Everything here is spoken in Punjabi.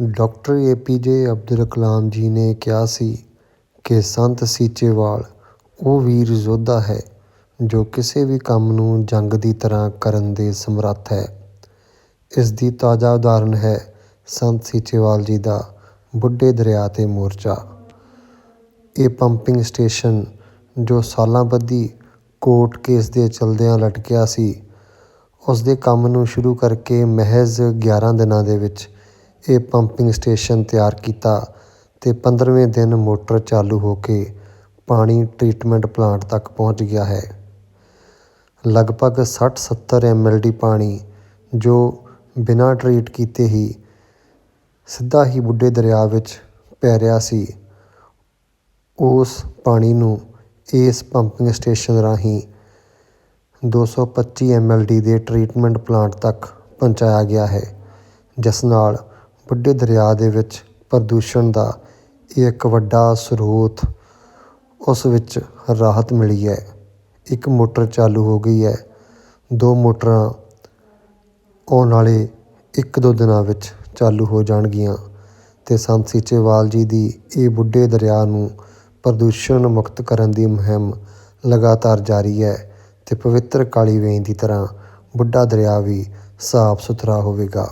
ਡਾਕਟਰ ਏ ਪੀ ਜੇ ਅਬਦੁਲ ਕਲਾਮ ਜੀ ਨੇ ਕਿਹਾ ਸੀ ਕਿ ਸੰਤ ਸੀਚੇਵਾਲ ਉਹ ਵੀਰ ਯੋਧਾ ਹੈ ਜੋ ਕਿਸੇ ਵੀ ਕੰਮ ਨੂੰ ਜੰਗ ਦੀ ਤਰ੍ਹਾਂ ਕਰਨ ਦੇ ਸਮਰੱਥ ਹੈ। ਇਸ ਦੀ ਤਾਜ਼ਾ ਉਦਾਹਰਨ ਹੈ ਸੰਤ ਸੀਚੇਵਾਲ ਜੀ ਦਾ ਬੁੱਢੇ ਦਰਿਆ 'ਤੇ ਮੋਰਚਾ। ਇਹ ਪੰਪਿੰਗ ਸਟੇਸ਼ਨ ਜੋ ਸਾਲਾਂ ਬੱਧੀ ਕੋਰਟ ਕੇਸ ਦੇ ਚਲਦਿਆਂ ਲਟਕਿਆ ਸੀ, ਉਸ ਦੇ ਕੰਮ ਨੂੰ ਸ਼ੁਰੂ ਕਰਕੇ ਮਹਿਜ਼ ਗਿਆਰਾਂ ਦਿਨਾਂ ਦੇ ਵਿੱਚ ਇਹ ਪੰਪਿੰਗ ਸਟੇਸ਼ਨ ਤਿਆਰ ਕੀਤਾ ਅਤੇ ਪੰਦਰਵੇਂ ਦਿਨ ਮੋਟਰ ਚਾਲੂ ਹੋ ਕੇ ਪਾਣੀ ਟਰੀਟਮੈਂਟ ਪਲਾਂਟ ਤੱਕ ਪਹੁੰਚ ਗਿਆ ਹੈ। ਲਗਭਗ ਸੱਠ-ਸੱਤਰ ਐੱਮ ਐੱਲ ਡੀ ਪਾਣੀ ਜੋ ਬਿਨਾਂ ਟਰੀਟ ਕੀਤੇ ਹੀ ਸਿੱਧਾ ਹੀ ਬੁੱਢੇ ਦਰਿਆ ਵਿੱਚ ਪੈ ਰਿਹਾ ਸੀ, ਉਸ ਪਾਣੀ ਨੂੰ ਇਸ ਪੰਪਿੰਗ ਸਟੇਸ਼ਨ ਰਾਹੀਂ ਦੋ ਸੌ ਪੱਚੀ ਡੀ ਦੇ ਟਰੀਟਮੈਂਟ ਪਲਾਂਟ ਤੱਕ ਪਹੁੰਚਾਇਆ ਗਿਆ ਹੈ, ਜਿਸ ਨਾਲ ਬੁੱਢੇ ਦਰਿਆ ਦੇ ਵਿੱਚ ਪ੍ਰਦੂਸ਼ਣ ਦਾ ਇਹ ਇੱਕ ਵੱਡਾ ਸਰੋਤ ਉਸ ਵਿੱਚ ਰਾਹਤ ਮਿਲੀ ਹੈ। ਇੱਕ ਮੋਟਰ ਚਾਲੂ ਹੋ ਗਈ ਹੈ, ਦੋ ਮੋਟਰਾਂ ਆਉਣ ਵਾਲੇ ਇੱਕ-ਦੋ ਦਿਨਾਂ ਵਿੱਚ ਚਾਲੂ ਹੋ ਜਾਣਗੀਆਂ ਤੇ ਸੰਤ ਸੀਚੇਵਾਲ ਜੀ ਦੀ ਇਹ ਬੁੱਢੇ ਦਰਿਆ ਨੂੰ ਪ੍ਰਦੂਸ਼ਣ ਮੁਕਤ ਕਰਨ ਦੀ ਮੁਹਿੰਮ ਲਗਾਤਾਰ ਜਾਰੀ ਹੈ ਤੇ ਪਵਿੱਤਰ ਕਾਲੀ ਵੇਈਂ ਦੀ ਤਰ੍ਹਾਂ ਬੁੱਢਾ ਦਰਿਆ ਵੀ ਸਾਫ਼ ਸੁਥਰਾ ਹੋਵੇਗਾ।